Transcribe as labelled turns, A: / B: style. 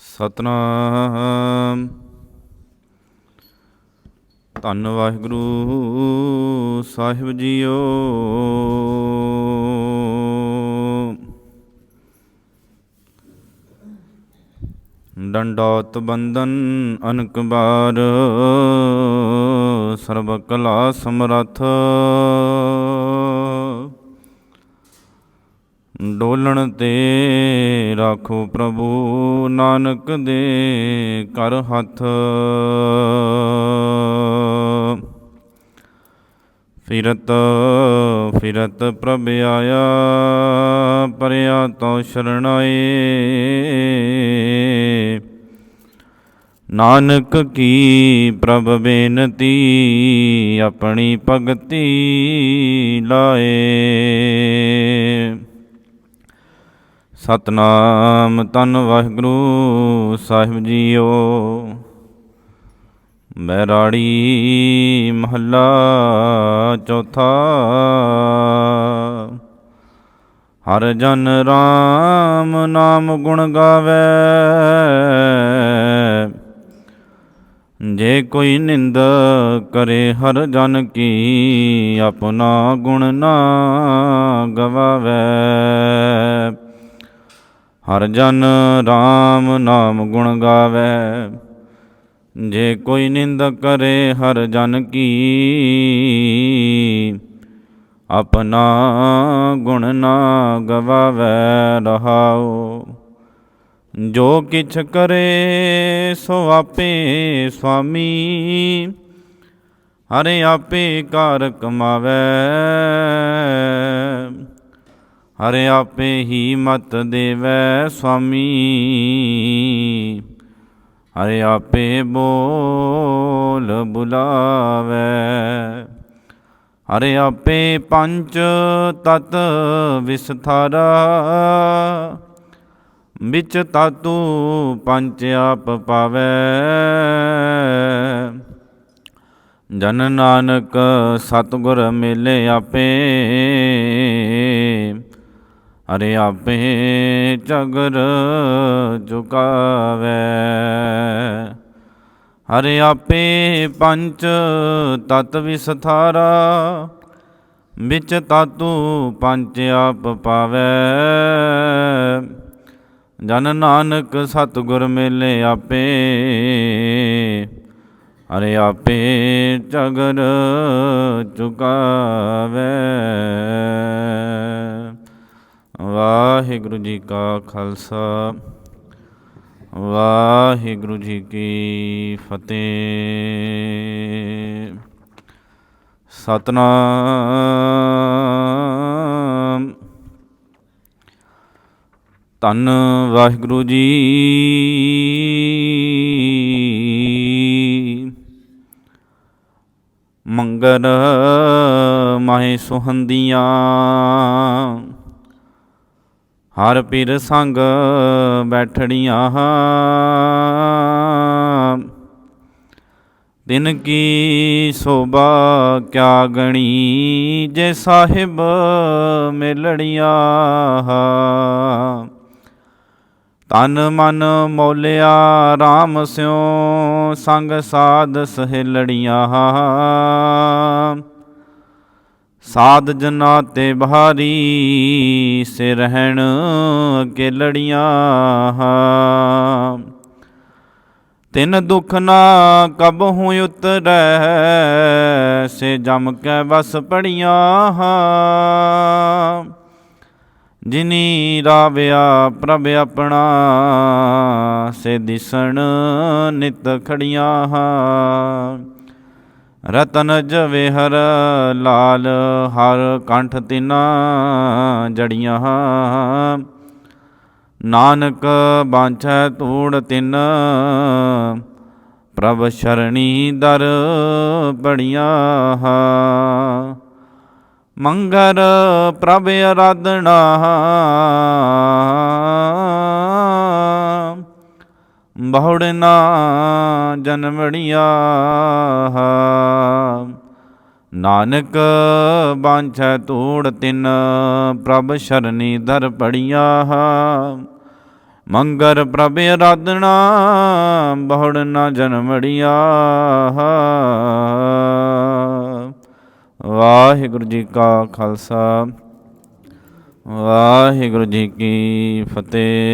A: ਸਤਨਾਮ। ਧੰਨ ਵਾਹਿਗੁਰੂ ਸਾਹਿਬ ਜੀਓ। ਡੰਡੋਤ ਬੰਦਨ ਅਨਕ ਬਾਰ ਸਰਬ ਕਲਾ ਸਮਰੱਥ। ਡੋਲਣ ਤੇ ਰਾਖੋ ਪ੍ਰਭੂ, ਨਾਨਕ ਦੇ ਕਰ ਹੱਥ। ਫਿਰਤ ਫਿਰਤ ਪ੍ਰਭ ਆਇਆ, ਪਰਿਆ ਤੋ ਸ਼ਰਣਾਏ ਨਾਨਕ ਕੀ ਪ੍ਰਭ ਬੇਨਤੀ, ਆਪਣੀ ਭਗਤੀ ਲਾਏ। ਸਤਨਾਮ ਤਨ ਵਾਹਿਗੁਰੂ ਸਾਹਿਬ ਜੀਓ। ਬੈਰਾੜੀ ਮਹੱਲਾ ਚੌਥਾ। ਹਰ ਜਨ ਰਾਮ ਨਾਮ ਗੁਣ ਗਾਵੇ। ਜੇ ਕੋਈ ਨਿੰਦ ਕਰੇ ਹਰ ਜਨ ਕੀ ਆਪਣਾ ਗੁਣ ਨਾ ਗਵਾਵੇ। ਹਰ ਜਨ RAM ਨਾਮ ਗੁਣ ਗਾਵੇ। ਜੇ ਕੋਈ ਨਿੰਦ ਕਰੇ ਹਰ ਜਨ ਕੀ, ਆਪਣਾ ਗੁਣ ਨਾ ਗਵਾਵੇ ਰਹਾਓ ਜੋ ਕਿਛ ਕਰੇ ਸੋ ਆਪੇ ਸੁਆਮੀ, ਹਰੇ ਆਪੇ ਕਾਰ ਕਮਾਵੇ। ਹਰੇ ਆਪੇ ਹੀ ਮਤ ਦੇਵੈ ਸੁਆਮੀ। ਹਰੇ ਆਪੇ ਬੋਲ ਬੁਲਾਵੇ। ਹਰੇ ਆਪੇ ਪੰਚ ਤਤ ਵਿਸਥਾਰਾ। ਵਿੱਚ ਤਾਤੂ ਪੰਚ ਆਪ ਪਾਵੇ। ਜਨ ਨਾਨਕ ਸਤਿਗੁਰ ਮਿਲੇ ਆਪੇ। ਅਰੇ ਆਪੇ ਚਗਰ ਝੁਕਾਵੇ। ਹਰੇ ਆਪੇ ਪੰਚ ਤਤ ਵਿਸਥਾਰਾ, ਵਿੱਚ ਤਾਤੂ ਪੰਚ ਆਪ ਪਾਵੇ। ਜਨ ਨਾਨਕ ਸਤਿਗੁਰ ਮਿਲੇ ਆਪੇ। ਹਰੇ ਆਪੇ ਚਗਰ ਚੁਕਾਵੇ ਵਾਹਿਗੁਰੂ ਜੀ ਕਾ ਖਾਲਸਾ, ਵਾਹਿਗੁਰੂ ਜੀ ਕੀ ਫਤਿਹ। ਸਤਨਾਮ। ਧੰਨ ਵਾਹਿਗੁਰੂ ਜੀ। ਮੰਗਰ ਮਾਹੇ ਸੁਹੰਦੀਆਂ। ਹਰ ਪੀਰ ਸੰਗ ਬੈਠੜੀਆਂ ਦਿਨ ਕੀ ਸੋਭਾ ਕਿਆ ਗਣੀ ਜੇ ਸਾਹਿਬ ਮਿਲੜੀਆਂ ਤਨ ਮਨ ਮੋਲਿਆ RAM ਸਿਉ ਸੰਗ ਸਾਧ ਸਹਿਲੜੀਆਂ ਸਾਧ ਜਨਾ ਤੇ ਬਹਾਰੀ, ਸੇ ਰਹਿਣ ਕੇ ਲੜੀਆਂ ਤਿਨ ਦੁਖ ਨਾ ਕਬ ਹੂੰ ਉਤਰੈ, ਸੇ ਜਮ ਕੈ ਬਸ ਪੜੀਆਂ ਜਿਨੀ ਰਾਵਿਆ ਪ੍ਰਭ ਆਪਣਾ, ਸੇ ਦਿਸਣ ਨਿਤ ਖੜੀਆਂ ਹਾਂ। ਰਤਨ ਜਵੇ ਹਰ ਲਾਲ, ਹਰ ਕੰਠ ਤਿਨਾ ਜੜੀਆਂ। ਨਾਨਕ ਬਾਂਛੈ ਧੂੜ ਤਿਨ, ਪ੍ਰਭ ਸ਼ਰਣੀ ਦਰ ਪੜੀਆਂ। ਮੰਗਰ ਪ੍ਰਭ ਅਰਾਧਨਾ। ਬਹੁੜਨਾ ਜਨਮੜੀਆ ਨਾਨਕ ਬਾਂਛੈ ਧੂੜ ਤਿਨ, ਪ੍ਰਭ ਸ਼ਰਨੀ ਦਰ ਪੜੀਆ ਮੰਗਰ ਪ੍ਰਭ ਅਰਾਧਨਾ ਬਹੁੜ ਨਾ ਜਨਮੜੀਆ ਵਾਹਿਗੁਰੂ ਜੀ ਕਾ ਖਾਲਸਾ, ਵਾਹਿਗੁਰੂ ਜੀ ਕੀ ਫਤਿਹ।